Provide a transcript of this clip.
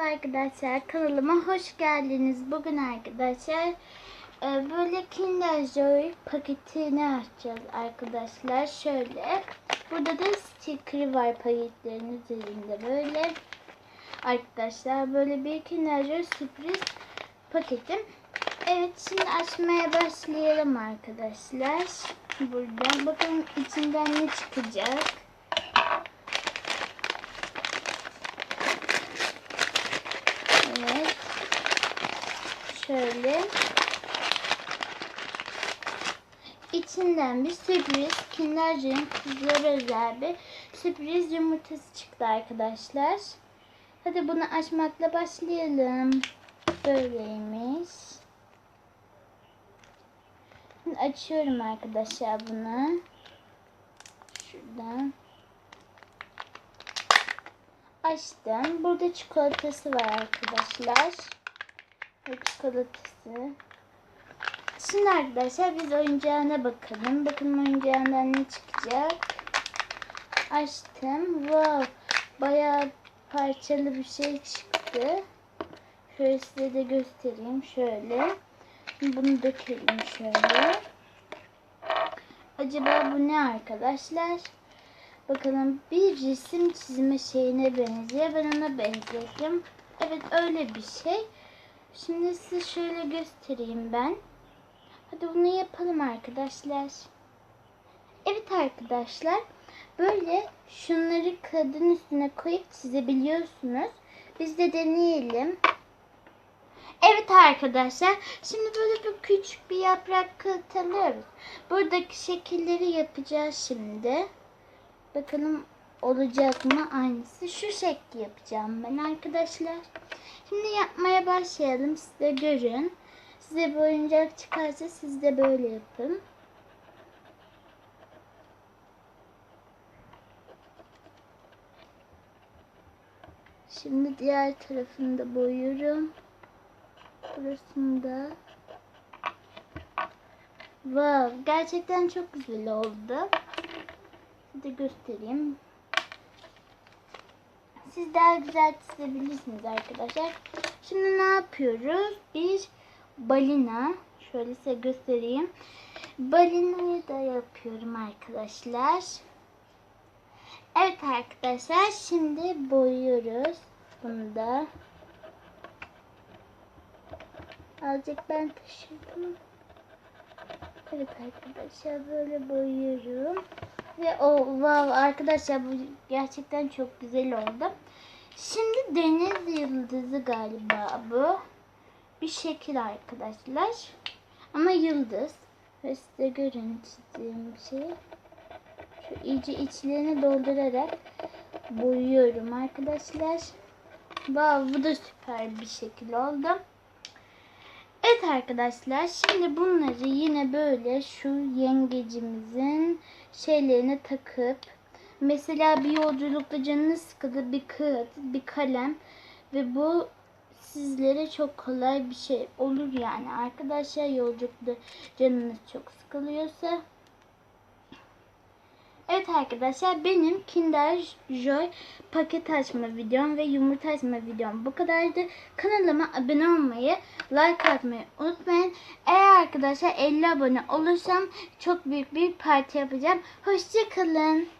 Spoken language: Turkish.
Merhaba arkadaşlar kanalıma hoş geldiniz. Bugün arkadaşlar e, böyle Kinder Joy paketini açacağız arkadaşlar. Şöyle burada da sticker var paketlerin üzerinde böyle. Arkadaşlar böyle bir Kinder Joy sürpriz paketim. Evet şimdi açmaya başlayalım arkadaşlar. Buradan bakalım içinden ne çıkacak. Evet. Şöyle. İçinden bir sürpriz Kinder Joy'un kızlara özel bir sürpriz yumurtası çıktı arkadaşlar. Hadi bunu açmakla başlayalım. Böyleymiş. Şimdi açıyorum arkadaşlar bunu. Şuradan. Açtım. Burada çikolatası var arkadaşlar. Çikolatası. Şimdi arkadaşlar biz oyuncağına bakalım. Bakın oyuncağından ne çıkacak. Açtım. Wow. Bayağı parçalı bir şey çıktı. Şöyle size de göstereyim. Şöyle. Bunu dökelim şöyle. Acaba bu ne arkadaşlar? Bakalım bir resim çizme şeyine benziyor. Ben ona benzettim. Evet öyle bir şey. Şimdi size şöyle göstereyim ben. Hadi bunu yapalım arkadaşlar. Evet arkadaşlar. Böyle şunları kağıdın üstüne koyup çizebiliyorsunuz. Biz de deneyelim. Evet arkadaşlar. Şimdi böyle bir küçük bir yaprak kağıt alıyoruz. Buradaki şekilleri yapacağız şimdi. Bakalım olacak mı aynısı. Şu şekli yapacağım ben arkadaşlar. Şimdi yapmaya başlayalım. Siz de görün. Size bir oyuncak çıkarsa siz de böyle yapın. Şimdi diğer tarafını da boyuyorum. Burasını da. Wow, gerçekten çok güzel oldu. Size göstereyim. Siz daha güzel çizebilirsiniz arkadaşlar. Şimdi ne yapıyoruz? Bir balina. Şöyle size göstereyim. Balinayı da yapıyorum arkadaşlar. Evet arkadaşlar şimdi boyuyoruz. Bunu da. Azıcık ben taşıdım. Evet arkadaşlar böyle boyuyorum. Ve o wow arkadaşlar bu gerçekten çok güzel oldu. Şimdi deniz yıldızı galiba bu. Bir şekil arkadaşlar. Ama yıldız. Ve size görün çizdiğim şey. Şu iyice içlerini doldurarak boyuyorum arkadaşlar. Wow bu da süper bir şekil oldu. Evet arkadaşlar şimdi bunları yine böyle şu yengecimizin şeylerine takıp mesela bir yolculukta canınız sıkıldı bir kağıt bir kalem ve bu sizlere çok kolay bir şey olur yani. Arkadaşlar yolculukta canınız çok sıkılıyorsa Evet arkadaşlar benim Kinder Joy paket açma videom ve yumurta açma videom bu kadardı. Kanalıma abone olmayı, like atmayı unutmayın. Eğer arkadaşlar 50 abone olursam çok büyük bir parti yapacağım. Hoşçakalın.